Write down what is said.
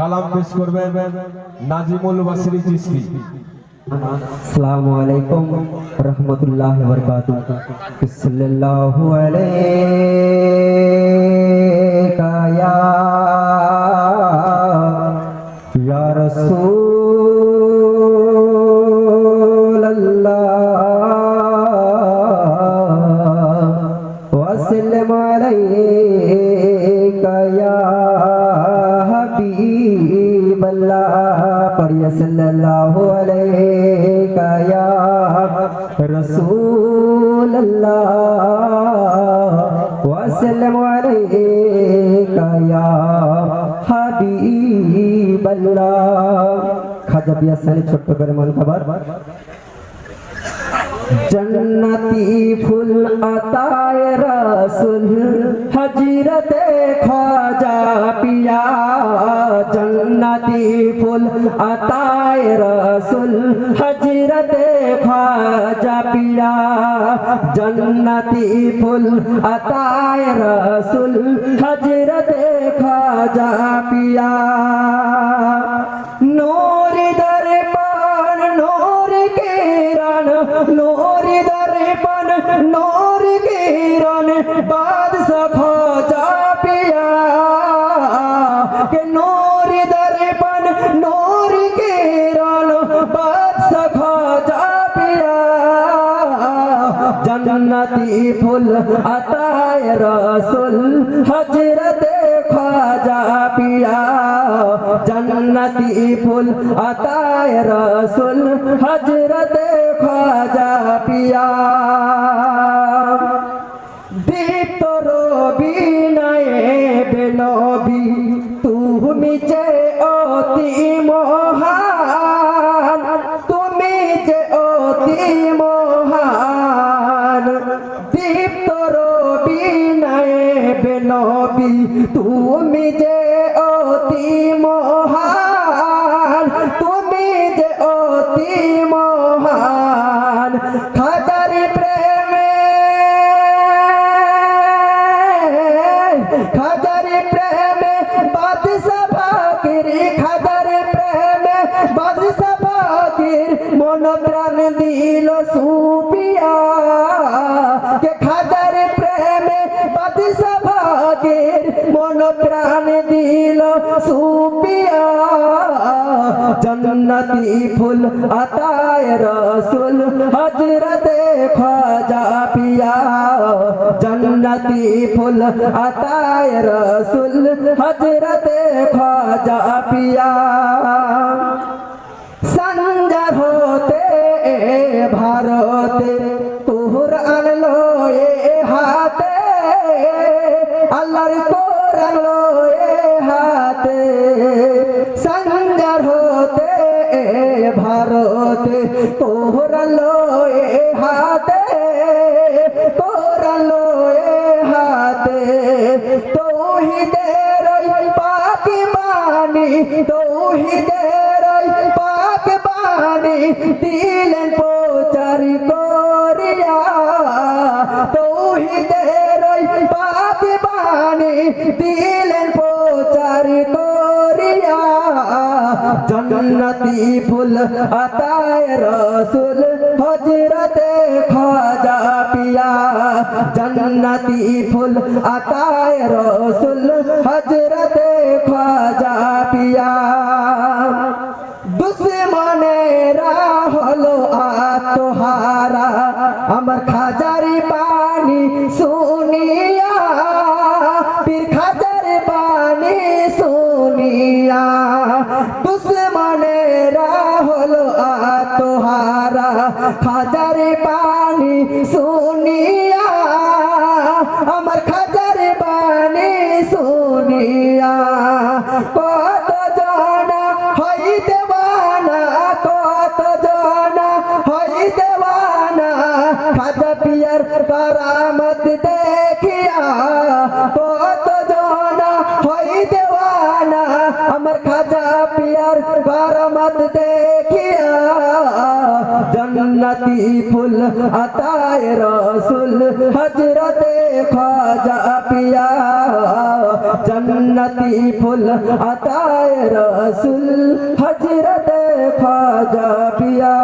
কালাম পেশ করবেন নাজিমুল বাসিরি চিস্তি আসসালামু আলাইকুম রহমতুল্লাহ বরকাতু সাল্লাল্লাহু আলাইকা ইয়া ইয়া পড়িয়া সাল্লাল্লাহু আলাইকা ইয়া রাসূলুল্লাহ ওয়া সাল্লাম আলাইকা ইয়া হাবিবাল্লাহ খাজা বিয়া সালে ছোট্ট করে মন খাবার जन्नती फूल अताए रसूल हजरत ख्वाजा पिया जन्नती फूल अताए रसूल हजरत ख्वाजा पिया जन्नती फूल अताए रसूल हजरत ख्वाजा पिया জন্নতি ফুল আতায় রসুল হজরত খাজা পিয়া। জন্নতি ফুল আতায় রসুল হজরত খাজা পিয়া। দীপ্ত রবি নয়েব নবী তুমি যে অতি মহান, তুমি যে অতি তুমি যে অতি মহান তুমি যে অতি মহান খাজার প্রেমে খাজার প্রেমে বাদশা ফাকির খাজার প্রেমে বাদশা ফাকির মন প্রাণ দিল সুপিয়া কে খাজার প্রেমে বাদশা ফাকির মন প্রাণ দিল সুপিয়া জন্নতি ফুল আতায় রসুল হজরত খ্বাজা পিয়া জন্নতি ফুল আতায় রসুল হজরত খ্বাজা পিয়া সঞ্জর হতে ভারতে আল্লাহর কোরআন এ হাতে সঞ্জর হতে ভারতে তোহর এ হাতে কোরআন এ হাতে, তৌহিদের পাক বাণী, তৌহিদের পাক বাণী দিলেন প্রচার বাণী দিলেন প্রচার করিয়া, জন্নতি ফুল আতায় রসুল হজরতে খাজা পিয়া, জন্নতি ফুল আতায় রসুল হজরতে খাজা পিয়া। দুশ্মনেরা হলো আত্মহারা, আমার খাজারি পানি শুনিয়া খাজার পানি শুনিয়া, আমার খাজার পানি শুনিয়া, কত জানা হই দেওয়ানা কত জানা হই দেওয়ানা খাজা পিয়ার কারামত দেখিয়া, কত জানা হই দেওয়ানা আমার খাজা পিয়ার কারামত দেখিয়া जन्नती फुल अताए रसुल हजरत फज पिया। जन्नती फुल अताए रसुल हज़रत फज पिया।